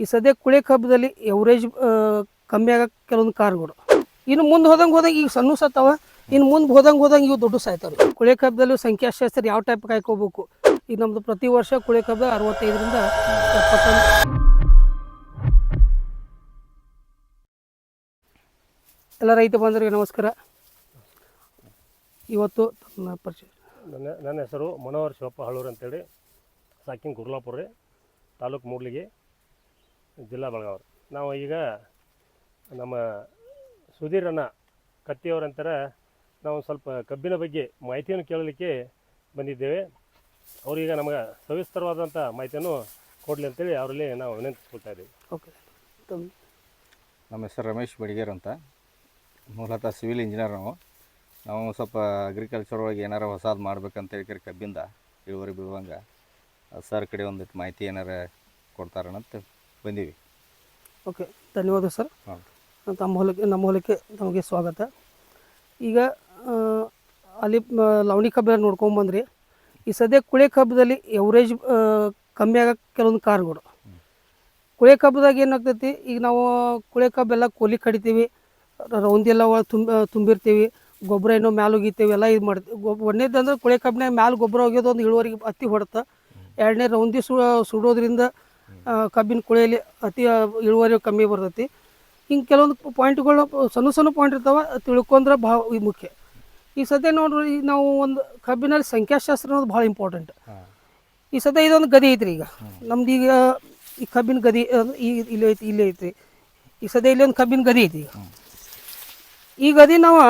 ಈ ಸದ್ಯ ಕುಳಿ ಕಬ್ಬದಲ್ಲಿ ಎವರೇಜ್ ಕಮ್ಮಿ ಆಗಕ್ಕೆ ಕೆಲವೊಂದು ಕಾರ್ಗಳು ಇನ್ನು ಮುಂದೆ ಹೋದಂಗೆ ಹೋದಂಗೆ ಈಗ ಸಣ್ಣ ಸತ್ತಾವ, ಇನ್ನು ಮುಂದೆ ಹೋದಂಗೆ ಹೋದಂಗೆ ಇವು ದೊಡ್ಡ ಸಾಯ್ತಾವೆ. ಕುಳಿ ಕಬ್ಬದಲ್ಲಿ ಸಂಖ್ಯಾಶಾಸ್ತ್ರ ಯಾವ ಟೈಪ್ ಕಾಯ್ಕೋಬೇಕು ಈಗ ನಮ್ಮದು ಪ್ರತಿ ವರ್ಷ ಕುಳಿ ಕಬ್ಬ ಅರವತ್ತೈದರಿಂದ ಎಪ್ಪತ್ತೊಂದು. ಎಲ್ಲ ರೈತ ಬಂದರಿಗೆ ನಮಸ್ಕಾರ. ಇವತ್ತು ನನ್ನ ಪರಿಚಯ. ನನ್ನ ನನ್ನ ಹೆಸರು ಮನೋಹರ್ ಶಿವಪ್ಪ ಹಳೂರು ಅಂತೇಳಿ, ಸಾಕಿನ್ ಗುರ್ಲಾಪುರ ರೀ, ತಾಲೂಕು ಮೂಡ್ಲಿಗೆ. ಜಿಲ್ಲಾ ಬೆಳಗಾವಿ ನಾವು ಈಗ ನಮ್ಮ ಸುಧೀರನ್ನ ಕತ್ತಿಯವರಂತಾರೆ ನಾವು ಸ್ವಲ್ಪ ಕಬ್ಬಿನ ಬಗ್ಗೆ ಮಾಹಿತಿಯನ್ನು ಕೇಳಲಿಕ್ಕೆ ಬಂದಿದ್ದೇವೆ. ಅವರೀಗ ನಮಗೆ ಸವಿಸ್ತರವಾದಂಥ ಮಾಹಿತಿಯನ್ನು ಕೊಡಲಿ ಅಂತೇಳಿ ಅವರಲ್ಲಿ ನಾವು ವಿನಂತಿಸ್ಕೊಳ್ತಾ ಇದ್ದೀವಿ. ಓಕೆ. ನಮ್ಮ ಹೆಸರು ರಮೇಶ್ ಬಡಿಗೇರ್ ಅಂತ. ಮೂಲತಃ ಸಿವಿಲ್ ಇಂಜಿನಿಯರ್ ನಾವು. ನಾವು ಸ್ವಲ್ಪ ಅಗ್ರಿಕಲ್ಚರ್ ಒಳಗೆ ಏನಾರ ಹೊಸದು ಮಾಡ್ಬೇಕಂತ ಹೇಳ್ಕರಿ ಕಬ್ಬಿಂದ ಇಳುವರಿ ಬೀಳುವಂಗೆ ಸರ್ ಕಡೆ ಒಂದಿಟ್ಟು ಮಾಹಿತಿ ಏನಾರ ಕೊಡ್ತಾರಂತ ಬಂದೀವಿ. ಓಕೆ ಧನ್ಯವಾದ ಸರ್. ತಮ್ಮ ಹೊಲಕ್ಕೆ ನಮ್ಮ ಹೊಲಕ್ಕೆ ತಮಗೆ ಸ್ವಾಗತ. ಈಗ ಅಲ್ಲಿ ಲವಣಿ ಕಬ್ಬ ನೋಡ್ಕೊಂಬಂದ್ರಿ ಈ ಸದ್ಯ ಕುಳೆ ಕಬ್ಬದಲ್ಲಿ ಎವರೇಜ್ ಕಮ್ಮಿ ಆಗಕ್ಕೆ ಕೆಲವೊಂದು ಕಾರ್ಗಳು. ಕುಳೆ ಕಬ್ಬದಾಗ ಏನಾಗ್ತೈತಿ? ಈಗ ನಾವು ಕುಳೆ ಕಬ್ಬೆಲ್ಲ ಕೊಲಿ ಕಡಿತೀವಿ. ರೌಂದಿ ಎಲ್ಲ ಒಳಗೆ ತುಂಬ ತುಂಬಿರ್ತೀವಿ. ಗೊಬ್ಬರ ಏನೋ ಮ್ಯಾಲೆ ಒಗಿತೀವಿ ಎಲ್ಲ ಇದು ಮಾಡ್ತೀವಿ. ಗೊಬ್ಬ ಅಂದ್ರೆ ಕುಳೆ ಕಬ್ಬಿನಾಗ ಮ್ಯಾಲೆ ಗೊಬ್ಬರ ಒಗೆಯೋದು ಒಂದು ಇಳುವರಿಗೆ ಹತ್ತಿ ಹೊಡೆತ. ಎರಡನೇ ರೌಂದಿ ಸುಡೋದ್ರಿಂದ ಕಬ್ಬಿನ ಕುಳಿಯಲ್ಲಿ ಅತಿ ಇಳುವರಿ ಕಮ್ಮಿ ಬರ್ತೈತಿ. ಹಿಂಗೆ ಕೆಲವೊಂದು ಪಾಯಿಂಟ್ಗಳು ಸಣ್ಣ ಸಣ್ಣ ಪಾಯಿಂಟ್ ಇರ್ತಾವೆ ತಿಳ್ಕೊಂಡ್ರೆ ಭಾಳ ಮುಖ್ಯ. ಈ ಸದ್ಯ ನೋಡ್ರಿ ಈಗ ನಾವು ಒಂದು ಕಬ್ಬಿನಲ್ಲಿ ಸಂಖ್ಯಾಶಾಸ್ತ್ರ ಅನ್ನೋದು ಭಾಳ ಇಂಪಾರ್ಟೆಂಟ್ ಈ ಸದ್ಯ ಇದೊಂದು ಗದಿ ಐತ್ರಿ ಈಗ. ನಮ್ದು ಈಗ ಈ ಕಬ್ಬಿನ ಗದಿ ಈ ಇಲ್ಲಿ ಐತಿ ಇಲ್ಲಿ ಐತಿ. ಈ ಸದ್ಯ ಇಲ್ಲಿ ಒಂದು ಕಬ್ಬಿನ ಗದಿ ಐತಿ ಈಗ. ಈ ಗದಿ ನಾವು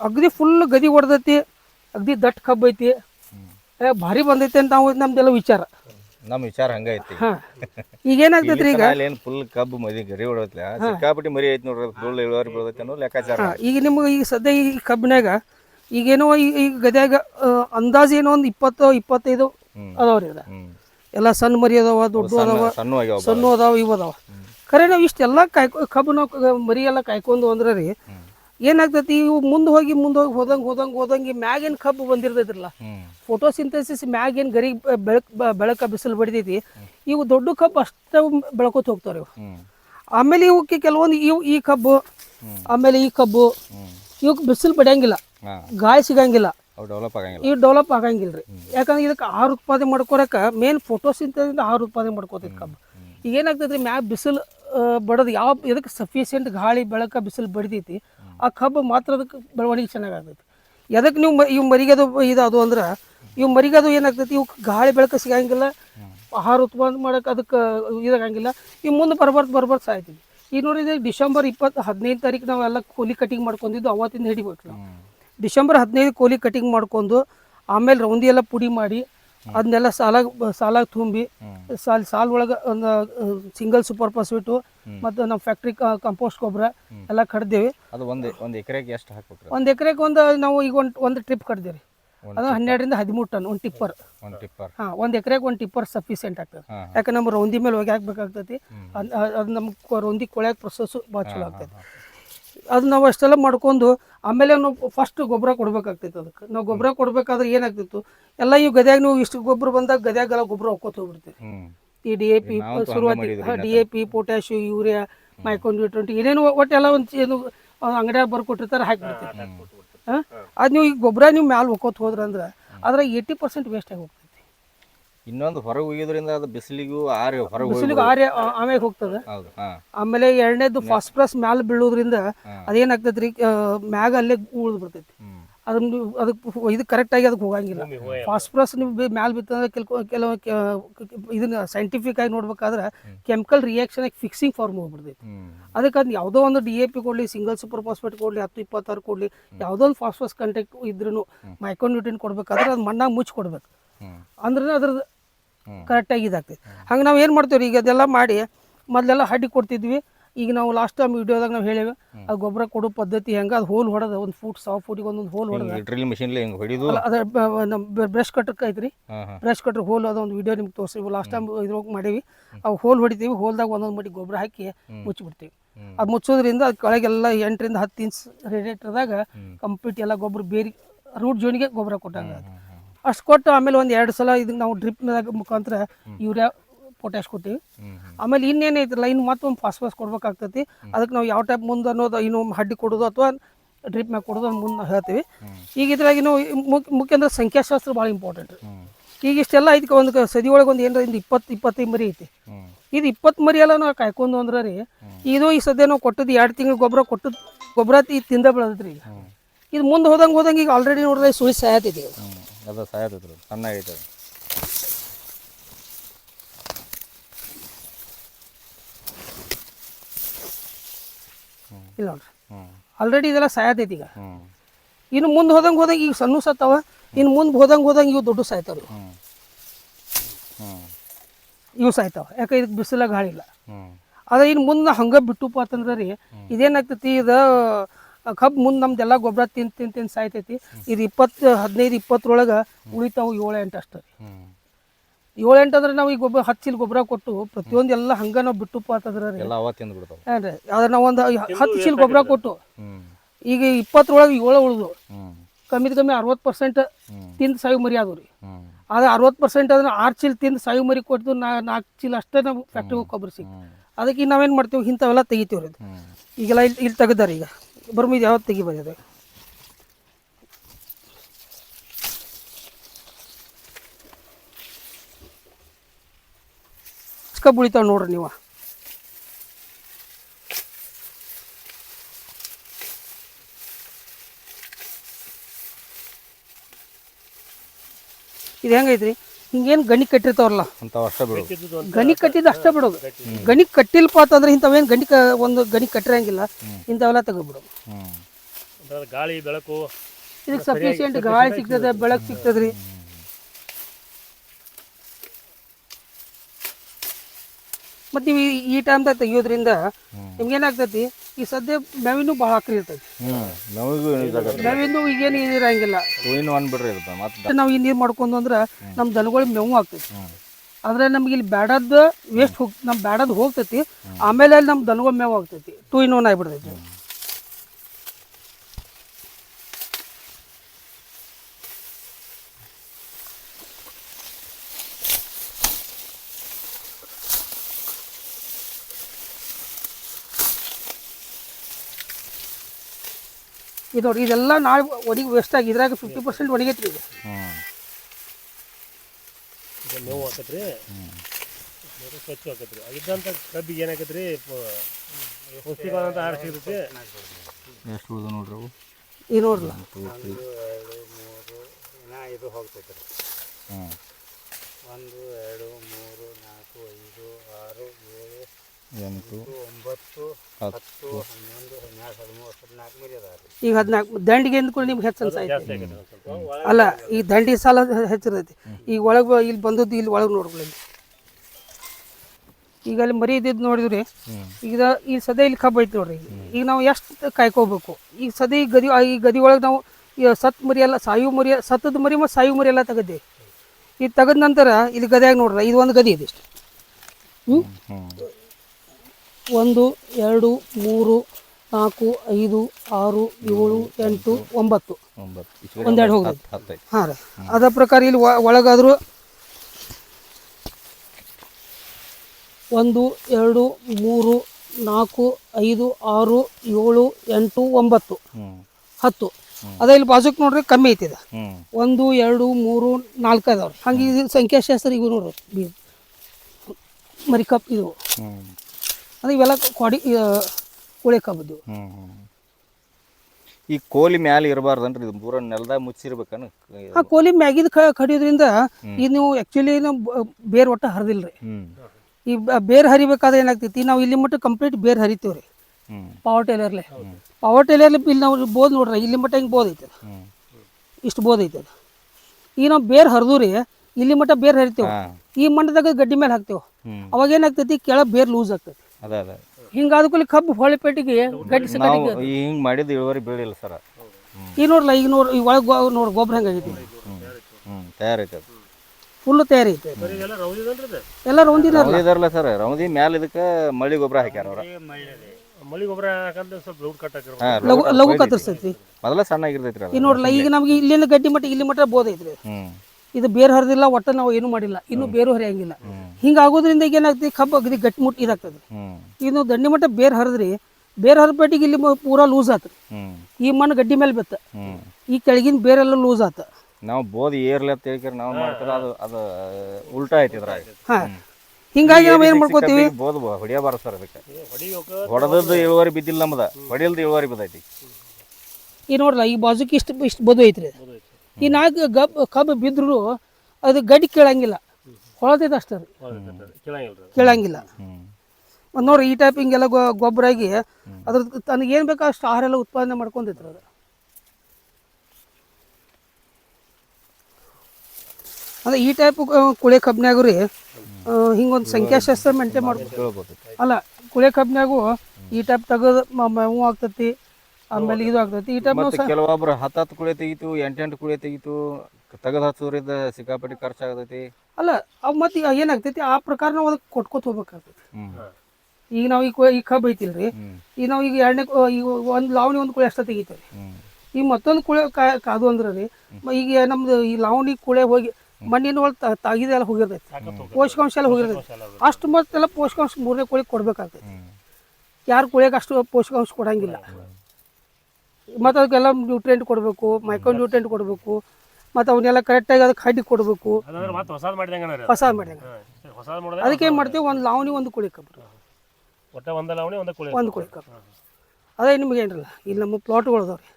ಅಗದಿ ಫುಲ್ ಗದಿ ಹೊಡೆದೈತಿ ಅಗದಿ ದಟ್ಟ ಕಬ್ಬು ಐತಿ ಏ, ಭಾರಿ ಬಂದೈತಿ ಅಂತ ನಾವು ನಮ್ದೆಲ್ಲ ವಿಚಾರ. ನಮ್ಮ ವಿಚಾರ ಹಂಗೈತಿ ಹಾಂ. ಈಗ? ಏನಾಗ್ತೈತ್ರಿ ಈಗ ಏನು ಫುಲ್ ಕಬ್ಬು ಮದಿ ಗರಿ ಹೊಡತ್ಲ ಸಿಕ್ಕಾಪಟ್ಟಿ ಮರಿ ಐತಿ ನೋಡ್ರಿ ಫುಲ್ ಇಳುವರಿ ಬೀಳತೈತಿ ಅನ್ನೋ ಲೆಕ್ಕಾಚಾರ. ಹಾ, ಈಗ ನಿಮ್ಗೆ ಈಗ ಸದ್ಯ ಈ ಕಬ್ಬಿನಾಗ ಈಗೇನೋ ಈ ಈ ಗದ್ಯಾಗ ಅಂದಾಜು ಏನೋ ಒಂದು ಇಪ್ಪತ್ತು ಇಪ್ಪತ್ತೈದು. ಅದಾವ್ರಿ ಅದ. ಹ್ಮ್. ಎಲ್ಲ ಸಣ್ಣ ಮರಿ ಅದಾವ ದೊಡ್ಡ ಅದಾವ ಸಣ್ಣ ಆಗ್ಯಾವ ಸಣ್ಣ ಅದಾವ ಇವು ಅದಾವ. ಖರೆ ನಾವು ಇಷ್ಟೆಲ್ಲ ಕಾಯ್ಕೊ ಕಬ್ಬು ನಾವು ಕ- ಮರಿ ಎಲ್ಲ ಕಾಯ್ಕೊಂಡು ಅಂದ್ರೆ ರೀ ಏನಾಗ್ತೈತಿ? ಇವು ಮುಂದೆ ಹೋಗಿ ಮುಂದೆ ಹೋಗಿ ಹೋದಂಗೆ ಹೋದಂಗೆ ಹೋದಂಗೆ ಮ್ಯಾಗೇನು ಕಬ್ಬು ಬಂದಿರ್ತೈತಿಲ್ಲ ಫೋಟೋ ಫೋಟೋಸಿಂಥಸಿಸ್ ಮ್ಯಾಗೇನು ಗರಿ ಬೆಳಕು ಬೆಳಕ ಬಿಸಿಲು ಬಡಿತೈತಿ. ಇವು ದೊಡ್ಡ ಕಬ್ಬು ಅಷ್ಟು ಬೆಳ್ಕೊತ ಹೋಗ್ತಾವೆ ಇವು. ಆಮೇಲೆ ಇವಕ್ಕೆ ಕೆಲವೊಂದು ಇವು ಈ ಕಬ್ಬು ಆಮೇಲೆ ಈ ಕಬ್ಬು ಇವಕ್ಕೆ ಬಿಸಿಲು ಬಡಿಯಂಗಿಲ್ಲ. ಗಾಯ ಸಿಗಂಗಿಲ್ಲ. ಇವು ಡೆವಲಪ್ ಆಗಂಗಿಲ್ಲ ರೀ. ಯಾಕಂದ್ರೆ ಇದಕ್ಕೆ ಆಹಾರ ಉತ್ಪಾದನೆ ಮಾಡ್ಕೊಳಕ ಮೇನ್ ಫೋಟೋಸಿಂಥದಿಂದ ಆಹಾರ ಉತ್ಪಾದನೆ ಮಾಡ್ಕೋತೈತಿ ಕಬ್ಬು. ಈಗ ಏನಾಗ್ತೈತಿ ಮ್ಯಾಗ ಬಿಸಿಲು ಬಡದು ಯಾವ ಇದಕ್ಕೆ ಸಫಿಷಿಯೆಂಟ್ ಗಾಳಿ ಬೆಳಕ ಬಿಸಿಲು ಬಡಿತೈತಿ. ಆ ಕಬ್ಬು ಮಾತ್ರ ಅದಕ್ಕೆ ಬೆಳವಣಿಗೆ ಚೆನ್ನಾಗಾಗ್ತೈತಿ ಎದಕ್ಕೆ ನೀವು ಮ, ಇವು ಮರಿಗದು ಇದು ಅದು ಅಂದ್ರೆ, ಇವು ಮರಿಗದು ಏನಾಗ್ತೈತಿ ಇವು ಗಾಳಿ ಬೆಳಕು ಸಿಗಂಗಿಲ್ಲ, ಆಹಾರ ಉತ್ಪಾದನೆ ಮಾಡಕ್ಕೆ ಅದಕ್ಕೆ ಇದಾಗಂಗಿಲ್ಲ, ಇವು ಮುಂದೆ ಬರ್ಬಾರ್ದು ಬರ್ಬಾರ್ದು ಸಾಯ್ತೀವಿ. ಈಗ ನೋಡಿದ್ರೆ ಡಿಸೆಂಬರ್ ಇಪ್ಪತ್ತು ಹದಿನೈದು ತಾರೀಕು ನಾವೆಲ್ಲ ಕೂಲಿ ಕಟಿಂಗ್ ಮಾಡ್ಕೊಂಡಿದ್ದು ಅವತ್ತಿಂದ ಹಿಡಿಬೇಕು ನಾವು. ಡಿಸೆಂಬರ್ ಹದಿನೈದು ಕೋಲಿ ಕಟಿಂಗ್ ಮಾಡ್ಕೊಂಡು ಆಮೇಲೆ ರೌಂದಿ ಎಲ್ಲ ಪುಡಿ ಮಾಡಿ ಅದನ್ನೆಲ್ಲ ಸಾಲಾಗಿ ಸಾಲಾಗಿ ತುಂಬಿ ಸಾಲ್ ಸಾಲ್ ಒಳಗೆ ಒಂದು ಸಿಂಗಲ್ ಸೂಪರ್ ಫಾಸ್ಫೇಟು ಮತ್ತು ನಮ್ಮ ಫ್ಯಾಕ್ಟ್ರಿ ಕಂಪೋಸ್ಟ್ ಗೊಬ್ಬರ ಎಲ್ಲ ಕಡ್ದೇವಿ ಅದು ಒಂದು ಒಂದು ಎಕರೆಗೆ ಎಷ್ಟು ಹಾಕ್ಬೇಕು ಒಂದು ಎಕರೆಗೆ ಒಂದು ನಾವು ಈಗ ಒಂದು ಒಂದು ಟ್ರಿಪ್ ಕಡ್ದೇವಿ ಅದು ಹನ್ನೆರಡರಿಂದ ಹದಿಮೂರು ಟನ್ ಒಂದು ಟಿಪ್ಪರ್. ಒಂದು ಟಿಪ್ಪರ್. ಹಾಂ ಒಂದು ಎಕರೆಗೆ ಒಂದು ಟಿಪ್ಪರ್ ಸಫಿಷಿಯೆಂಟ್ ಆಗ್ತದೆ. ಯಾಕಂದ್ರೆ ನಮ್ಮ ರೌಂದಿ ಮೇಲೆ ಹೋಗಿ ಹಾಕ್ಬೇಕಾಗ್ತೈತಿ ಅದು ನಮ್ಗೆ ರೌಂದಿ ಕೊಳ್ಯಾಕ ಪ್ರೊಸೆಸ್ಸು ಭಾಳ ಚಲೋ ಆಗ್ತೈತಿ. ಅದು ನಾವು ಅಷ್ಟೆಲ್ಲ ಮಾಡ್ಕೊಂಡು ಆಮೇಲೆ ನಾವು ಫಸ್ಟ್ ಗೊಬ್ಬರ ಕೊಡ್ಬೇಕಾಗ್ತಿತ್ತು ಅದಕ್ಕೆ. ನಾವು ಗೊಬ್ಬರ ಕೊಡ್ಬೇಕಾದ್ರೆ ಏನಾಗ್ತಿತ್ತು? ಎಲ್ಲ ಈ ಗದ್ಯಾಗ ನೀವು ಇಷ್ಟು ಗೊಬ್ಬರ ಬಂದಾಗ ಗದ್ಯಾಗೆಲ್ಲ ಗೊಬ್ಬರ ಹೊಕ್ಕೋತ ಹೋಗ್ಬಿಡ್ತೀವಿ. ಈ ಡಿ ಎ ಪಿ ಶುರುವಾತಿ D A P potash urea micronutrient ಏನೇನು ಒಟ್ಟೆಲ್ಲ ಒಂದು ಏನು ಅಂಗಡಿಯಾಗ ಬರ್ಕೊಟ್ಟಿರ್ತಾರೆ ಹಾಕಿಬಿಡ್ತೀವಿ. ಹಾಂ? ಅದು ನೀವು ಈ ಗೊಬ್ಬರ ನೀವು ಮ್ಯಾಲೆ ಒಕ್ಕೋತ ಹೋದ್ರೆ ಅಂದ್ರೆ ಅದ್ರಾಗ ಏಯ್ಟಿ ಪರ್ಸೆಂಟ್ ವೇಸ್ಟ್ ಆಗಿ ಹೋಗ್ತೈತಿ ಇನ್ನೊಂದು ಹೊರಗೆ ಒಯ್ಯೋದ್ರಿಂದ ಅದು ಬಿಸಿಲಿಗೂ ಆರಿ ಹೊರಗೆ ಬಿಸಿಲಿಗೆ ಆರೆ ಆಮೇಲೆ ಆಮ್ಯಾಗ ಹೋಗ್ತದೆ. ಹೌದು ಹಾಂ. ಆಮೇಲೆ ಎರಡನೇದು ಫಾಸ್ಫರಸ್ ಮ್ಯಾಲ ಬೀಳೋದ್ರಿಂದ ಅದೇನಾಗ್ತದ್ರಿ ಅದೇನಾಗ್ತೈತೆ ರೀ ಮ್ಯಾಗ ಅಲ್ಲೇ ಉಳಿದು ಬಿಡ್ತೈತಿ. ಅದನ್ನ ಅದಕ್ಕೆ ಇದು ಕರೆಕ್ಟಾಗಿ ಅದಕ್ಕೆ ಹೋಗಂಗಿಲ್ಲ. ಫಾಸ್ಫರಸ್ ನೀವು ಬಿ- ಮ್ಯಾಲ ಬಿತ್ತಂದ್ರೆ ಕೆಲವು ಕೆಲವು ಕೆ- ಇದನ್ನ ಸೈಂಟಿಫಿಕ್ ಆಗಿ ನೋಡ್ಬೇಕಾದ್ರೆ ಕೆಮಿಕಲ್ ರಿಯಾಕ್ಷನ್ ಆಗಿ ಫಿಕ್ಸಿಂಗ್ ಫಾರ್ಮ್ ಹೋಗ್ಬಿಡ್ತೈತಿ. ಅದಕ್ಕೆ ಅದು ಯಾವುದೋ ಒಂದು ಡಿ ಎ ಪಿ ಕೊಡಲಿ ಸಿಂಗಲ್ ಸೂಪರ್ ಫಾಸ್ಫೇಟ್ ಕೊಡಲಿ ಹತ್ತು ಇಪ್ಪತ್ತಾರು ಕೊಡಲಿ ಯಾವುದೋ ಒಂದು ಫಾಸ್ಫರಸ್ ಕಂಟೆಕ್ಟ್ ಇದ್ರೂ ಮೈಕ್ರೋನ್ಯೂಟ್ರಿನ್ ಕೊಡ್ಬೇಕಾದ್ರೆ ಅದು ಮಣ್ಣಾಗ ಮುಚ್ಚಿ ಕೊಡ್ಬೇಕು ಅಂದ್ರೆ ಅದ್ರದ್ದು. ಕರೆಕ್ಟಾಗಿ ಇದಾಗ್ತೈತಿ. ಹಂಗೆ ನಾವು ಏನು ಮಾಡ್ತೀವಿ ಈಗ ಅದೆಲ್ಲ ಮಾಡಿ ಮೊದಲೆಲ್ಲ ಹಡ್ಡಿ ಕೊಡ್ತಿದ್ವಿ. ಈಗ ನಾವು ಲಾಸ್ಟ್ ಟೈಮ್ ವಿಡಿಯೋದಾಗ ನಾವು ಹೇಳೇವೆ ಆ ಗೊಬ್ಬರ ಕೊಡೋ ಪದ್ಧತಿ ಹೆಂಗೆ ಅದು ಹೋಲ್ ಹೊಡೆದ ಒಂದು ಫೂಟ್ ಸಾವ್ ಫೂಟಿಗೆ ಒಂದೊಂದು ಹೋಲ್ ಹೊಡೆದ. ಹಿಂಗೆ ಡ್ರಿಲ್ ಮಿಷಿನ್ಲಿ ಹಿಂಗೆ ಹೊಡಿದು? ಅಲ್ಲ ಅದ ನಮ್ಮ ಬ್ರಷ್ ಕಟ್ಟಕ್ಕೆ ಐತ್ರಿ. ಬ್ರಷ್ ಕಟ್ರ್ ಹೋಲ್ ಅದ ಒಂದು ವಿಡಿಯೋ ನಿಮ್ಗೆ ತೋರಿಸಿವಿ. ಲಾಸ್ಟ್ ಟೈಮ್ ಇದ್ರೊಳಗೆ ಮಾಡೀವಿ. ಅವು ಹೋಲ್ ಹೊಡಿತೀವಿ ಹೋಲ್ದಾಗ ಒಂದೊಂದು ಮಟ್ಟಿ ಗೊಬ್ಬರ ಹಾಕಿ ಮುಚ್ಚಿಬಿಡ್ತೀವಿ. ಅದು ಮುಚ್ಚೋದ್ರಿಂದ ಅದು ಕೆಳಗೆಲ್ಲ ಎಂಟರಿಂದ ಹತ್ತು ಇಂಚ್ ರೇಡಿಯೇಟರ್ದಾಗ. ಕಂಪ್ಲೀಟ್ ಎಲ್ಲ ಗೊಬ್ಬರ ಬೇರೆ ರೂಟ್ ಜೋನಿಗೆ ಗೊಬ್ಬರ ಕೊಟ್ಟಂಗೆ. ಅಷ್ಟು ಕೊಟ್ಟು ಆಮೇಲೆ ಒಂದು ಎರಡು ಸಲ ಇದಕ್ಕೆ ನಾವು ಡ್ರಿಪ್ ಮುಖಾಂತರ ಯೂರಿಯಾ ಪೊಟ್ಯಾಶ್ ಕೊಟ್ಟಿವಿ ಆಮೇಲೆ ಇನ್ನೇನು ಲೈನ್ ಇನ್ನು ಮತ್ತೊಂದು ಫಾಸ್ಫರಸ್ ಕೊಡ್ಬೇಕಾಗ್ತೈತಿ. ಅದಕ್ಕೆ ನಾವು ಯಾವ ಟೈಪ್ ಮುಂದೆ ಅನ್ನೋದು ಇನ್ನು ಹಡ್ಡಿ ಕೊಡೋದು ಅಥವಾ ಡ್ರಿಪ್ ಮ್ಯಾಗ ಕೊಡೋದು ಮುಂದೆ ಹೇಳ್ತೀವಿ. ಈಗ ಇದ್ರಾಗ ನಾವು ಮುಖ್ಯ ಮುಖ್ಯ ಅಂದ್ರೆ ಸಂಖ್ಯಾಶಾಸ್ತ್ರ ಭಾಳ ಇಂಪಾರ್ಟೆಂಟ್ ರೀ ಈಗ ಇಷ್ಟೆಲ್ಲ ಐತಿ ಒಂದು ಸದಿ ಒಳಗೆ ಒಂದು ಏನಾರ ಇಂದ ಇಪ್ಪತ್ತು ಇಪ್ಪತ್ತೈದು ಮರಿ ಐತಿ. ಇದು ಇಪ್ಪತ್ತು ಮರಿ ಎಲ್ಲ ನಾವು ಕಾಯ್ಕೊಂಡು ಅಂದ್ರೆ ರೀ ಇದು ಈ ಸದ್ಯ ನಾವು ಕೊಟ್ಟದ್ದು ಎರಡು ತಿಂಗಳು ಗೊಬ್ಬರ ಕೊಟ್ಟದ್ದು ಗೊಬ್ಬರ ತಿಂದ ಬೆಳೆದ್ರಿ. ಈಗ ಇದು ಮುಂದೆ ಹೋದಂಗೆ ಹೋದಂಗೆ ಈಗ ಆಲ್ರೆಡಿ ನೋಡಿದ್ರೆ ಸುಳಿ ಸಾಯತೈತಿ ಈಗ ಹ್ಮ್. ಅದು ಸಾಯತೈತ್ರಿ ಸಣ್ಣಾಗೈತೆ ಅದು ಇಲ್ಲ ನೋಡ್ರಿ. ಆಲ್ರೆಡಿ ಇದೆಲ್ಲ ಸಾಯತೈತಿ ಈಗ. ಇನ್ನು ಮುಂದೆ ಹೋದಂಗೆ ಹೋದಂಗೆ ಈಗ ಸಣ್ಣ ಸತ್ತಾವ ಇನ್ನು ಮುಂದೆ ಹೋದಂಗೆ ಹೋದಂಗೆ ಇವು ದೊಡ್ಡ ಸಾಯ್ತಾವ್ರಿ. ಇವು ಸಾಯ್ತಾವ. ಯಾಕೆ ಇದಕ್ಕೆ ಬಿಸಿಲಾಗ ಗಾಳಿ ಇಲ್ಲ ಅದ ಆದ್ರೆ ಇನ್ನು ಮುಂದೆ ಹಂಗೆ ಬಿಟ್ಟುಪ್ಪ ಅಂತಂದ್ರೆ ರೀ ಇದೇನಾಗ್ತೈತಿ ಇದು ಕಬ್ಬು ಮುಂದೆ ನಮ್ದೆಲ್ಲ ಗೊಬ್ಬರ ತಿಂದು ತಿಂದು ತಿಂದು ಸಾಯ್ತೈತಿ. ಇದು ಇಪ್ಪತ್ತು ಹದಿನೈದು ಇಪ್ಪತ್ತರೊಳಗೆ ಉಳಿತಾವು ಏಳು ಎಂಟು ಅಷ್ಟು. ಏಳು ಎಂಟು ಅಂದ್ರೆ ನಾವು ಈಗ ಗೊಬ್ಬರ ಹತ್ತು ಚೀಲ ಗೊಬ್ಬರ ಕೊಟ್ಟು ಪ್ರತಿಯೊಂದು ಎಲ್ಲ ಹಂಗ ನಾವು ಬಿಟ್ಟುಪ್ಪ ಅಂತಂದ್ರೆ ರೀ. ಆದ್ರೆ ನಾವು ಒಂದು ಹತ್ತು ಚೀಲ ಗೊಬ್ಬರ ಕೊಟ್ಟು ಈಗ ಇಪ್ಪತ್ತರೊಳಗೆ ಏಳು ಉಳಿದು ಕಮ್ಮಿ ಕಮ್ಮಿದ ಕಮ್ಮಿ ಅರವತ್ತು ಪರ್ಸೆಂಟ್ ತಿಂದು ಸಾಯು ಮರಿ ಆದವು ರೀ. ಅದು ಆದ್ರೆ ಅರವತ್ತು ಪರ್ಸೆಂಟ್ ಅಂದ್ರೆ ಆರು ಚೀಲ ತಿಂದು ಸಾಯು ಮರಿ ಕೊಟ್ಟು ನಾ ನಾಲ್ಕು ಚೀಲ ಅಷ್ಟೇ ನಾವು ಫ್ಯಾಕ್ಟ್ರಿಗೆ ಗೊಬ್ಬರ ಸಿಗ್ತದೆ ಅದಕ್ಕೆ ಈಗ ನಾವೇನು ಮಾಡ್ತೀವಿ? ಇಂಥವೆಲ್ಲ ತೆಗಿತೀವಿ ರೀ ಇದು. ಹ್ಮ್. ಈಗೆಲ್ಲ ಇಲ್ಲಿ ಇಲ್ಲಿ ತೆಗ್ದಾರೆ ಈಗ. ಬರ್ಮ ಇದು ಯಾವತ್ತು ತೆಗಿಬೋದು ಅದು ಕಬ್ಬು ಉಳಿತಾವ ನೋಡ್ರಿ ನೀವು ಇದು ಹೆಂಗೈತ್ರಿ ಹಿಂಗೇನು ಗಣಿ ಕಟ್ಟಿರ್ತಾವಲ್ಲ ಅಂಥವು ಅಷ್ಟೇ ಬಿಡು. ಗಣಿ ಕಟ್ಟಿದ್ದು ಅಷ್ಟೇ ಬಿಡೋದು ಗಣಿ ಕಟ್ಟಿಲ್ಪ ಅಂತಂದ್ರೆ ಇಂಥವೇನು ಗಣಿ ಕ ಒಂದು ಗಣಿ ಕಟ್ಟಿರಂಗಿಲ್ಲ. ಇಂಥವೆಲ್ಲ ಹ್ಮ್ ಅಂದ್ರೆ ಗಾಳಿ ಬೆಳಕು. ಇದಕ್ಕೆ ಸಫಿಷಿಯೆಂಟ್ ಗಾಳಿ ಸಿಗ್ತದೆ ಬೆಳಕು ಸಿಗ್ತದ್ರಿ. ಮತ್ತೆ ಮತ್ತು ನೀವು ಈ- ಈ ಟೈಮ್ದಾಗ ತೆಗಿಯೋದ್ರಿಂದ ನಿಮ್ಗೆ ಏನಾಗ್ತೈತಿ ಈ ಸದ್ಯ ಮೇವಿನೂ ಬಹಳ ಆಕ್ರಿ ಇರ್ತೈತಿ ಮೇವಿನೂ ನಮಗೂ ಈಗೇನು ಹೂವಿನ ಬಿಡ್ರಿ ಮತ್ತೆ ನಾವು ಈ ನೀರು ಮಾಡ್ಕೊಂಡು ಅಂದ್ರೆ ನಮ್ಮ ದನಗಳಿಗೆ ಮೇವು ಆಗ್ತೈತಿ. ಅಂದ್ರೆ ಆದರೆ ನಮ್ಗೆ ಇಲ್ಲಿ ಬೇಡದ್ದು ವೇಸ್ಟ್ ಹೋಗ್ ನಮ್ಮ ಬ್ಯಾಡದ್ ಹೋಗ್ತೈತಿ. ಆಮೇಲೆ ಅಲ್ಲಿ ನಮ್ಮ ದನಗಳ ಮೇವು ಆಗ್ತೈತಿ. ಟೂ ಇನ್ ಒನ್ ಆಗಿಬಿಡ್ತೈತಿ. ಇದು ನೋಡಿ ಇದೆಲ್ಲ ನಾಳೆ ಒಣಗಿ ವೇಸ್ಟ್ ಆಗಿ ಇದ್ರಾಗ ಫಿಫ್ಟಿ ಪರ್ಸೆಂಟ್ ಒಣಗೈತ್ರಿ ಇದು. ಈಗ ಮೇವು ಸ್ವಚ್ಛ ಇದ್ದಂಥ ಕಬ್ಬಿಗೆ ಏನಾಕತ್ರಿ ಪೌಷ್ಟಿಕವಾದಂಥ ಆಹಾರ ಸಿಗುತ್ತೆ. ಎಷ್ಟು ಉಳಿದು ನೋಡ್ರಿ ಅವು? ಈ ನೋಡ್ರಲ್ಲ ಟೂ ತ್ರೀ ಇದು ಹೋಗ್ತೈತೆ ರೀ ಹ್ಮ್. ಒಂದು ಎರಡು ಮೂರು ನಾಲ್ಕು ಐದು ಆರು ಏಳು ಎಂಟು ಒಂಬತ್ತು ಹತ್ತು ಹನ್ನೊಂದು ಹನ್ನೆರಡು ಹದಿಮೂರು ಹದಿನಾಲ್ಕು ಮರಿ ಅದಾವ ಈಗ ಹದಿನಾಲ್ಕು ದಂಡಿಗೆ ಅಂದ್ಕೊಂಡು ನಿಮ್ಗೆ ಹೆಚ್ಚು ಅನ್ಸೈತಿ. ಅಲ್ಲ ಈ ದಂಡಿ ಸಾಲ ಹೆಚ್ಚಿರ್ತೈತಿ ಈಗ ಒಳಗೆ ಇಲ್ಲಿ ಬಂದದ್ದು ಇಲ್ಲಿ ಒಳಗೆ ನೋಡ್ಕೊಳ್ಳಿ. ಈಗ ಅಲ್ಲಿ ಮರಿ ಇದ್ದಿದ್ದು ನೋಡಿದ್ರಿ ಈಗ ಈ ಸದ್ಯ ಇಲ್ಲಿ ಕಬ್ಬು ಐತಿ ನೋಡ್ರಿ. ಈಗ ನಾವು ಎಷ್ಟು ಕಾಯ್ಕೋಬೇಕು? ಈಗ ಸದ್ಯ ಈ ಗದಿ ಈ ಗದಿ ಒಳಗೆ ನಾವು ಈ ಸತ್ ಮರಿ ಎಲ್ಲ ಸಾಯು ಮರಿ ಸತ್ತದ ಮರಿ ಮತ್ತು ಸಾಯು ಮರಿ ಎಲ್ಲ ತೆಗದ್ದೆ ಇದು ತೆಗೆದ ನಂತರ ಇಲ್ಲಿ ಗದಿಯಾಗ ನೋಡ್ರಿ ಇದು ಒಂದು ಗದಿ ಇದೆ ಇಷ್ಟು ಹ್ಞೂ ಹ್ಮ್. ಒಂದು ಎರಡು ಮೂರು ನಾಲ್ಕು ಐದು ಆರು ಏಳು ಎಂಟು ಒಂಬತ್ತು. ಒಂದೆರಡು ಒಂದು ಹಾ ರೀ. ಅದ ಪ್ರಕಾರ ಇಲ್ಲಿ ಒಳಗಾದ್ರು ಒಂದು ಎರಡು ಮೂರು ನಾಲ್ಕು ಐದು ಆರು ಏಳು ಎಂಟು ಒಂಬತ್ತು. ಹತ್ತು. ಅದ ಇಲ್ಲಿ ಬಾಜುಕ್ ನೋಡ್ರಿ ಕಮ್ಮಿ ಐತಿ ಇದು. ಹ್ಮ್. ಒಂದು ಎರಡು ಮೂರು ನಾಲ್ಕು ಅದಾವ್ರಿ. ಹಂಗೆ ಇದು ಸಂಖ್ಯಾಶಾಸ್ತ್ರ ಇವು ನೋಡ್ರಿ. ಮರಿಕಪ್ ಮರಿ ಕಪ್ ಇದು. ಹ್ಮ್ ಅದು ಇವೆಲ್ಲ ಕೊಡಿ ಕೋಳಿ ಕಬ್ಬದ್ದು ಈ ಕೋಲಿ ಮ್ಯಾಲೆ ಇರಬಾರ್ದನ್ರಿ ಇದು ಪೂರ ನೆಲದಾಗ ಮುಚ್ಚಿರ್ಬೇಕನ? ಆ ಕೋಲಿ ಮ್ಯಾಗಿದ ಕಡಿಯೋದ್ರಿಂದ ಇದು ನೀವು ಆ್ಯಕ್ಚುಲಿ ನಾವು ಒಟ್ಟ ಒಟ್ಟು ಹರಿದಿಲ್ಲ ರೀ ಹ್ಮ್. ಈ ಬೇರ್ ಹರಿಬೇಕಾದ್ರೆ ಏನಾಗ್ತೈತಿ ನಾವು ಇಲ್ಲಿ ಮಟ್ಟ ಕಂಪ್ಲೀಟ್ ಬೇರ್ ಹರಿತೀವಿ ರೀ ಹ್ಮ್. ಪವರ್ ಟೇಲರ್ಲೆ ಪವರ್ ಟೇಲರ್ಲಿ ಇಲ್ಲಿ ನಾವು ಬೋದ್ ನೋಡ್ರಿ ಇಲ್ಲಿ ಮಟ್ಟ ಹಿಂಗೆ ಬೋದ್ ಐತೆ ಇಷ್ಟು ಬೋದ್ ಐತೆ ಅದು ಈಗ ನಾವು ಬೇರ್ ಹರಿದು ರೀ ಇಲ್ಲಿ ಮಟ್ಟ ಬೇರ್ ಹರಿತೇವೆ. ಈ ಮಣ್ಣದಾಗ ಗಡ್ಡಿ ಮೇಲೆ ಹಾಕ್ತೇವೆ. ಅವಾಗ ಏನಾಗ್ತೈತಿ ಕೆಳ ಬೇರ್ ಲೂಸ್ ಆಗ್ತೈತಿ. ಅದ ಅದ. ಹಿಂಗಾದ ಕೂಲಿ ಕಬ್ಬು ಹೊಳೆ ಪೇಟಿಗೆ ಗಟ್ಟಿ ನಾವು ಈ ಹಿಂಗ್ ಮಾಡಿದ ಇಳುವರಿ ಬೀಳಿಲ್ಲ ಸರ್. ಈಗ ನೋಡ್ಲ ಈಗ ನೋಡ್ರಿ ಈ ಒಳಗೆ ನೋಡಿ ಗೊಬ್ಬರ ಹೆಂಗಾಗೈತಿ ಹ್ಮ್ ಹ್ಮ್ ತಯಾರೈತೆ ಅದು. ಫುಲ್ ತಯಾರಿ. ಐತೆ ಎಲ್ಲ ರೌಂದಿನ ಇದಾರಲ್ಲ ಸರ್ ರೌದಿ ಮ್ಯಾಲ ಇದಕ್ಕೆ ಮಳಿ ಗೊಬ್ಬರ ಹಾಕ್ಯಾರ ಅವ್ರ. ಮಳಿ ಗೊಬ್ಬರ ಹಾಕಂದ್ರೆ ಸ್ವಲ್ಪ ಲೌಡ್ ಕಟ್ ಹಾ ಲಘು ಲಘು ಕತ್ತರಿಸ್ತೈತಿ. ಮೊದಲ ಸಣ್ಣ ಈಗ ನೋಡ್ಲ ಈಗ ನಮ್ಗೆ ಇಲ್ಲಿಂದ ಗಟ್ಟಿ ಮಟ್ಟ ಇಲ್ಲಿ ಮಟ್ಟ ಬೋದೈತ್ರಿ ಹ್ಮ್. ಇದು ಬೇರೆ ಹರಿದಿಲ್ಲ ಒಟ್ಟು ನಾವು ಏನು ಮಾಡಿಲ್ಲ. ಇನ್ನು ಬೇರು ಹರಿಯಂಗಿಲ್ಲ. ಹಿಂಗಾಗೋದ್ರಿಂದ ಈಗ ಏನಾಗ್ತದೆ? ಕಬ್ಬು ಅಗದಿ ಗಟ್ಟಿ ಮುಟ್ಟಿ ಇದಾಗ್ತದೆ. ಇದು ಇನ್ನು ದಂಡಿ ಮಟ್ಟ ಬೇರೆ ಹರಿದ್ರಿ ಬೇರೆ ಹರಿದ್ಬಿಟ್ಟಿಗೆ ಇಲ್ಲಿ ಪೂರಾ ಲೂಸ್ ಆತ ಈ ಮಣ್ಣು ಗಡ್ಡಿ ಮೇಲೆ ಬೆತ್ತ. ಈ ಕೆಳಗಿನ ಬೇರೆಲ್ಲ ಲೂಸ್ ಆತ. ನಾವು ಬೋದಿ ಏರ್ಲಿ ಅಂತ ಹೇಳಿ ನಾವು ಮಾಡ್ತಾರೆ ಅದು ಅದು ಉಲ್ಟಾ ಐತಿ ಇದ್ರಾಗ. ಹಿಂಗಾಗಿ ನಾವು ಏನ್ ಮಾಡ್ಕೋತೀವಿ? ಬೋದ್ ಹೊಡಿಯಬಾರ್ದು ಸರ್ ಅದಕ್ಕೆ. ಹೊಡೆದದ್ದು ಇಳುವರಿ ಬಿದ್ದಿಲ್ಲ ನಮ್ದ. ಹೊಡಿಲ್ದು ಇಳುವರಿ ಬಿದ್ದೈತಿ. ಈ ನೋಡ್ರಲ್ಲ ಈ ಬಾಜುಕ್ ಇಷ್ಟು ಇಷ್ಟು ಬದು ಐತ್ರಿ. ಈ ನಾಲ್ಕು ಗಬ್ ಕಬ್ಬು ಬಿದ್ದರೂ ಅದು ಗಡ್ಡಿ ಕೇಳಂಗಿಲ್ಲ. ಹೊಳತೈತೆ ಅಷ್ಟೇ ರೀ ಕೇಳಂಗಿಲ್ಲ ಕೇಳಂಗಿಲ್ಲ. ಮತ್ತು ನೋಡ್ರಿ ಈ ಟೈಪ್ ಹಿಂಗೆಲ್ಲ ಗೊ- ಗೊಬ್ಬರ ಆಗಿ ಅದ್ರ ತನಗೆ ಏನು ಬೇಕೋ ಅಷ್ಟು ಆಹಾರ ಎಲ್ಲ ಉತ್ಪಾದನೆ ಮಾಡ್ಕೊಂತೈತ್ರಿ ಅದು. ಅಂದ್ರೆ ಈ ಟೈಪ್ ಕುಳೆ ಕಬ್ನ್ಯಾಗು ರೀ ಹಿಂಗೊಂದು ಸಂಖ್ಯಾಶಾಸ್ತ್ರ ಮೇಂಟೈನ್ ಮಾಡ್ಬೋದು ಅಲ್ಲ ಕುಳೆ ಕಬ್ನ್ಯಾಗು ಈ ಟೈಪ್ ತೆಗೆದು ಮೇವು ಆಗ್ತೈತಿ ಆಮೇಲೆ ಇದು ಆಗ್ತೈತಿ. ಈ ಟೈಮ್ ಮತ್ತೆ ಕೆಲವೊಬ್ರು ಹತ್ತು ಹತ್ತು ಕುಳಿ ತೆಗಿತು ಎಂಟೆಂಟು ಕುಳಿ ತೆಗಿತು ತೆಗೆದು ಹಚ್ಚೋದ್ರಿಂದ ಸಿಕ್ಕಾಪಟ್ಟಿ ಖರ್ಚಾಗತೈತಿ ಅಲ್ಲ ಅವ್ ಮತ್ತೆ ಏನಾಗ್ತೈತಿ ಆ ಪ್ರಕಾರ ನಾವು ಅದಕ್ಕೆ ಕೊಟ್ಕೋತ ಹೋಗ್ಬೇಕಾಗ್ತೈತಿ. ಈಗ ನಾವು ಈ ಕು- ಈ ಕಬ್ಬು ಐತಿಲ್ರಿ. ಈಗ ನಾವು ಈಗ ಎರಡನೇ ಈಗ ಒಂದು ಲಾವಣಿ ಒಂದು ಕುಳೆ ಅಷ್ಟ ತೆಗಿತೀವಿ ಈಗ ಮತ್ತೊಂದು ಕುಳೆ ಕಾ- ಕಾದು ಅಂದ್ರೆ ರೀ ಈಗ ನಮ್ದು ಈ ಲಾವಣಿ ಕುಳೆ ಹೋಗಿ ಮಣ್ಣಿನ ಒಳಗೆ ತಾಗಿದೆ ಎಲ್ಲ ಹೋಗಿರ್ತೈತಿ. ಪೋಷಕಾಂಶ ಎಲ್ಲ ಹೋಗಿರ್ತೈತಿ. ಅಷ್ಟು ಮತ್ತೆಲ್ಲ ಪೋಷಕಾಂಶ ಮೂರನೇ ಕೋಳಿ ಕೊಡ್ಬೇಕಾಗ್ತೈತಿ. ಯಾರು ಕುಳಿಗೆ ಅಷ್ಟು ಪೋಷಕಾಂಶ ಕೊಡಂಗಿಲ್ಲ. ಮತ್ತು ಅದಕ್ಕೆಲ್ಲ ನ್ಯೂಟ್ರಿಯೆಂಟ್ ಕೊಡಬೇಕು ಮೈಕ್ರೋ ನ್ಯೂಟ್ರಿಯೆಂಟ್ ಕೊಡಬೇಕು ಮತ್ತು ಅವನ್ನೆಲ್ಲ ಕರೆಕ್ಟಾಗಿ ಅದಕ್ಕೆ ಹಡ್ಡಿ ಕೊಡಬೇಕು. ಅದಂದ್ರೆ ಮತ್ತೆ ಹೊಸಾದ್ ಮಾಡಿದಂಗ ಹೊಸ ಮಾಡಿದ್ರೆ ಅದಕ್ಕೆ ಏನು ಮಾಡ್ತೀವಿ ಒಂದು ಲಾವಣಿ ಒಂದು ಕುಳಿ ಕಬ್ಬು ಒಟ್ಟು ಒಂದ ಲಾವಣಿ ಒಂದ ಕುಳಿ ಒಂದು ಕುಳಿ ಕಬ್ಬು ಅದೇ ನಿಮ್ಗೆ ಏನಿರಲ್ಲ ಇಲ್ಲಿ ನಮ್ಮ ಪ್ಲಾಟ್ಗಳು ಅದಾವೆ ರೀ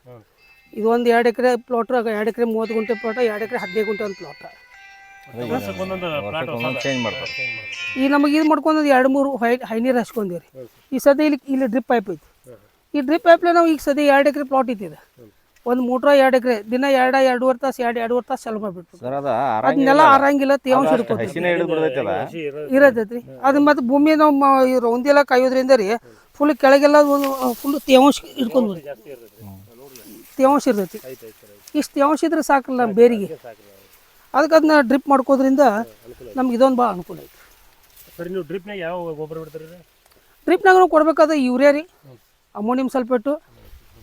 ಇದು ಒಂದು ಎರಡು ಎಕರೆ ಪ್ಲಾಟ್ ಎರಡು ಎಕರೆ ಮೂವತ್ತು ಗುಂಟೆ ಪ್ಲಾಟ್ ಎರಡು ಎಕರೆ ಹದಿನೈದು ಗುಂಟೆ ಒಂದು ಪ್ಲಾಟ್ ಈ ನಮಗೆ ಇದು ಮಾಡ್ಕೊಂಡ್ ಎರಡು ಮೂರು ಹೈ ಹೈ ನೀರು ಹಚ್ಕೊಂಡಿರಿ ಈ ಸದ್ಯ ಇಲ್ಲಿ ಇಲ್ಲಿ ಡ್ರಿಪ್ ಪೈಪ್ ಐತಿ. ಈ ಡ್ರಿಪ್ ಪೈಪ್ಲೆ ನಾವು ಈಗ ಸದ್ಯ ಎರಡು ಎಕರೆ ಪ್ಲಾಟ್ ಇದ್ದಿದೆ ಒಂದು ಮೂಟ್ರ ಎರಡು ಎಕರೆ ದಿನ ಎರಡ ಎರಡೂವರೆ ತಾಸು ಎರಡು ಎರಡೂವರೆ ತಾಸು ಚಾಲು ಮಾಡಿಬಿಟ್ಟು ಸರ್ ಅದ ಅದನ್ನೆಲ್ಲ ಆರಂಗಿಲ್ಲ ತೇವಾಂಶ ಹಿಡ್ಕೊತೀವಿ. ಹಸಿನ ಹಿಡಿದು ಬಿಡ್ತೈತಲ್ಲ? ಇರತೈತ್ರಿ. ಅದು ಮತ್ತು ಭೂಮಿ ನಾವು ಮ- ಈ ಕಾಯೋದ್ರಿಂದ ರೀ ಫುಲ್ ಕೆಳಗೆಲ್ಲ ಫುಲ್ ತೇವಾಂಶ ಹಿಡ್ಕೊಂಡು ತೇವಾಂಶ ಇರ್ತೈತಿ. ಇಷ್ಟು ತೇವಾಂಶ ಇದ್ರೆ ಸಾಕಲ್ಲ ಬೇರಿಗೆ. ಅದಕ್ಕೆ ಅದನ್ನ ಡ್ರಿಪ್ ಮಾಡ್ಕೋದ್ರಿಂದ ನಮ್ಗೆ ಇದೊಂದು ಭಾಳ ಅನುಕೂಲ ಐತಿ ಸರಿ ನೀವು ಡ್ರಿಪ್ನಾಗ ಯಾವ ಗೊಬ್ಬರ ಬಿಡ್ತೀರಿ? ಡ್ರಿಪ್ನಾಗ ನಾವು ಕೊಡ್ಬೇಕಾದ್ರೆ ಯೂರಿಯಾ ರೀ. Ammonium sulphate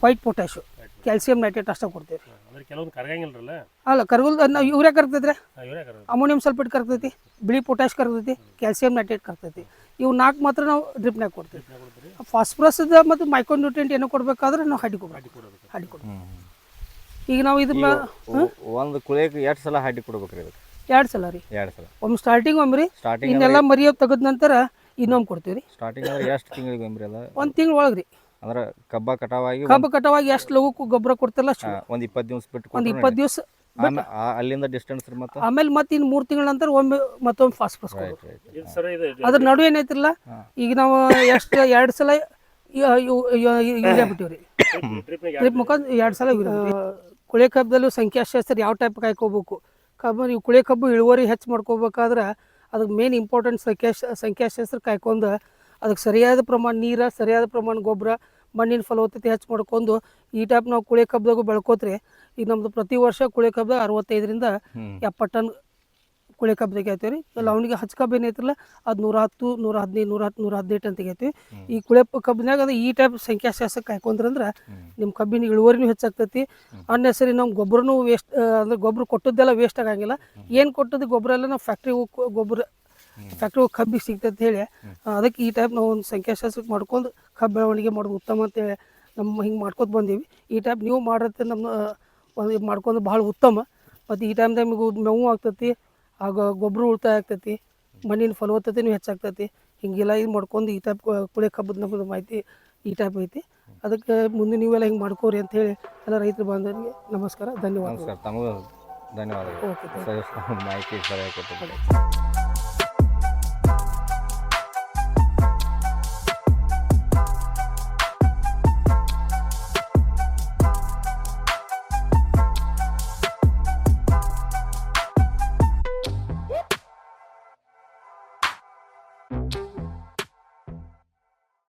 white potash calcium nitrate ಅಷ್ಟೇ ಕೊಡ್ತೀವಿ. ರೀ ಅಂದ್ರೆ ಕೆಲವೊಂದು ಕರಗಂಗಿಲ್ರಲ್ಲ? ಅಲ್ಲ ಕರ್ಗುಲ್ ನಾವು ಯೂರಿಯಾ ಕರ್ತೈತ್ರಿ ಇವರೇ ಕರ ಅಮೋನಿಯಂ ಸಲ್ಫೇಟ್ ಕರ್ತೈತಿ ಬಿಳಿ ಪೊಟ್ಯಾಶ್ ಕರ್ತೈತಿ ಕ್ಯಾಲ್ಸಿಯಂ ನೈಟ್ರೇಟ್ ಕರ್ತೈತಿ ಇವು ನಾಲ್ಕು ಮಾತ್ರ ನಾವು ಡ್ರಿಪ್ನಾಗ ಕೊಡ್ತೀವಿ. ಫಾಸ್ಫರಸ್ ಮತ್ತು ಮೈಕ್ರೋನ್ಯೂಟ್ರಿಯೆಂಟ್ ಏನೋ ಕೊಡಬೇಕಾದ್ರೆ ನಾವು ಹಡ್ಡಿ ಕೊಡ್ಬೇಕು. ಹಡ್ಡಿ ಕೊಡ್ಬೇಕು. ಈಗ ನಾವು ಇದನ್ನ ಒಂದು ಕುಳಿಯಕ್ಕೆ ಎರಡು ಸಲ ಹಡ್ಡಿ ಕೊಡ್ಬೇಕು ರೀ ಎರಡು ಸಲ ರೀ. ಎರಡು ಸಲ. ಒಮ್ಮೆ ಸ್ಟಾರ್ಟಿಂಗ್ ಒಮ್ಮೆ ರೀ ಸ್ಟಾರ್ಟಿಂಗ್ ಇನ್ನೆಲ್ಲ ಮರಿಯೋ ತೆಗೆದ ನಂತರ ಇನ್ನೊಮ್ಮೆ ಕೊಡ್ತೀವಿ ರೀ. ಸ್ಟಾರ್ಟಿಂಗ್ ಅಂದ್ರೆ ಎಷ್ಟು ತಿಂಗಳಿಗೆ ಒಮ್ಮೆ ಅಲ್ಲ ಒಂದು ತಿಂಗಳ ಒಳಗೆ ರೀ ಅಂದ್ರೆ ಕಬ್ಬ ಕಟಾವಾಗಿ ಕಬ್ಬು ಕಟಾವಾಗಿ ಎಷ್ಟು ಲಘು ಗೊಬ್ಬರ ಕೊಡ್ತಿಲ್ಲ? ಅಷ್ಟು ಒಂದು ಇಪ್ಪತ್ತು ದಿವಸ ಬಿಟ್ಟು ಒಂದು ಇಪ್ಪತ್ತು ದಿವಸ ಆಮೇಲೆ ಆ- ಅಲ್ಲಿಂದ ಡಿಸ್ಟೆನ್ಸ್ ರೀ ಮತ್ತೆ? ಆಮೇಲೆ ಮತ್ತೆ ಇನ್ನು ಮೂರು ತಿಂಗಳ ನಂತರ ಒಮ್ಮೆ ಮತ್ತೊಮ್ಮೆ ಫಾಸ್ಫರಸ್ ಫಾಸ್ಟ್ ರೈಟ್ ಇದು ಸರ್ ಇದು ಅದ್ರ ನಡುವೆ ಏನೈತಿಲ್ಲ? ಈಗ ನಾವು ಎಷ್ಟು ಎರಡು ಸಲ ಯೂರಿಯಾ ಬಿಟ್ಟಿವ್ರಿ. ಟ್ರಿಪ್ ಮುಖಾಂತರ ಎರಡು ಸಲ ಯೂರಿಯಾ ಕುಳೆ ಕಬ್ಬದಲ್ಲೂ ಸಂಖ್ಯಾಶಾಸ್ತ್ರ ಯಾವ ಟೈಪ್ ಕಾಯ್ಕೋಬೇಕು ಕಬ್ಬು ನೀವು ಕುಳೆ ಕಬ್ಬು ಇಳುವರಿ ಹೆಚ್ಚು ಮಾಡ್ಕೋಬೇಕಾದ್ರೆ ಅದಕ್ಕೆ ಮೇನ್ ಇಂಪಾರ್ಟೆಂಟ್ ಸಂಖ್ಯಾ ಸಂಖ್ಯಾಶಾಸ್ತ್ರ ಕಾಯ್ಕೊಂಡು ಅದಕ್ಕೆ ಸರಿಯಾದ ಪ್ರಮಾಣ ನೀರು ಸರಿಯಾದ ಪ್ರಮಾಣ ಗೊಬ್ಬರ ಮಣ್ಣಿನ ಫಲವತ್ತತೆ ಹೆಚ್ಚು ಮಾಡ್ಕೊಂಡು ಈ ಟೈಪ್ ನಾವು ಕುಳೆ ಕಬ್ಬದಾಗೂ ಬೆಳ್ಕೋತ್ರಿ ಈಗ ನಮ್ದು ಪ್ರತಿ ವರ್ಷ ಕುಳೆ ಕಬ್ಬದಾಗ ಅರವತ್ತೈದರಿಂದ. ಎಪ್ಪತ್ತು ಟನ್ ಕುಳೆ ಕಬ್ಬು ತೆಗಿತೀವಿ ರೀ ಅವನಿಗೆ ಹಚ್ಚ ಕಬ್ಬು ಏನೈತಿಲ್ಲ ಅದು ನೂರ ಹತ್ತು ನೂರ ಹದಿನೈದು ನೂರ ಹತ್ತು ನೂರ ಹದಿನೈದು ಅಂತ ತೆಗಿತೀವಿ ಈ ಕುಳೆ ಕಬ್ಬಿನಾಗ ಅದು ಈ ಟೈಪ್ ಸಂಖ್ಯಾಶಾಸ್ತ್ರ ಕಾಯ್ಕೊಂಡ್ರಂದ್ರೆ ನಿಮ್ಮ ಕಬ್ಬಿನ ಇಳುವರಿನೂ ಹೆಚ್ಚಾಗ್ತೈತಿ ಅನ್ನೆಸರಿ ನಮ್ಮ ಗೊಬ್ಬರನೂ ವೇಸ್ಟ್ ಅಂದ್ರೆ ಗೊಬ್ಬರ ಕೊಟ್ಟದ್ದೆಲ್ಲ ವೇಸ್ಟ್ ಆಗಂಗಿಲ್ಲ. ಏನು ಕೊಟ್ಟದ್ದು ಗೊಬ್ಬರ ಎಲ್ಲ ನಾವು ಫ್ಯಾಕ್ಟ್ರಿ ಗೊಬ್ಬರ ಫ್ಯಾಕ್ಟ್ರಿ ಕಬ್ಬಿಗೆ ಅಂತ ಹೇಳಿ ಅದಕ್ಕೆ ಈ ಟೈಪ್ ನಾವು ಒಂದು ಸಂಖ್ಯಾಶಾಸ್ತ್ರ ಮಾಡ್ಕೊಂಡು ಕಬ್ಬು ಬೆಳವಣಿಗೆ ಮಾಡೋದು ಉತ್ತಮ ಅಂತೇಳಿ ನಮ್ಮ ಹಿಂಗೆ ಮಾಡ್ಕೊತ ಬಂದೀವಿ. ಈ ಟೈಪ್ ನೀವು ಮಾಡಿರತ್ತೆ ನಮ್ಮ ಒಂದು ಮಾಡ್ಕೊಂಡು ಭಾಳ ಉತ್ತಮ. ಮತ್ತು ಈ ಟೈಮ್ ನಿಮಗೆ ಮೇವು ಆಗ್ತೈತಿ ಆಗ ಗೊಬ್ಬರ ಉಳಿತಾಯ ಆಗ್ತೈತಿ ಮಣ್ಣಿನ ಫಲವತ್ತತೆನೂ ಹೆಚ್ಚಾಗ್ತೈತಿ. ಹಿಂಗೆಲ್ಲ ಇದು ಮಾಡ್ಕೊಂಡು ಈ ಟೈಪ್ ಕುಳೆ ಕಬ್ಬದ ನಮ್ಮದು ಮಾಹಿತಿ ಈ ಟೈಪ್ ಐತಿ. ಅದಕ್ಕೆ ಮುಂದೆ ನೀವೆಲ್ಲ ಹಿಂಗೆ ಮಾಡ್ಕೋರಿ ಅಂತ ಹೇಳಿ ಎಲ್ಲ ರೈತರು ಬಾಂಧವರಿಗೆ ನಮಸ್ಕಾರ ಧನ್ಯವಾದ ನಮಸ್ಕಾರ ತಮಗೂ ಧನ್ಯವಾದಗಳು. ಓಕೆ ಮಾಹಿತಿ ಸರಿಯಾಗಿ ಕೊಟ್ಟಿದ್ದೀರಿ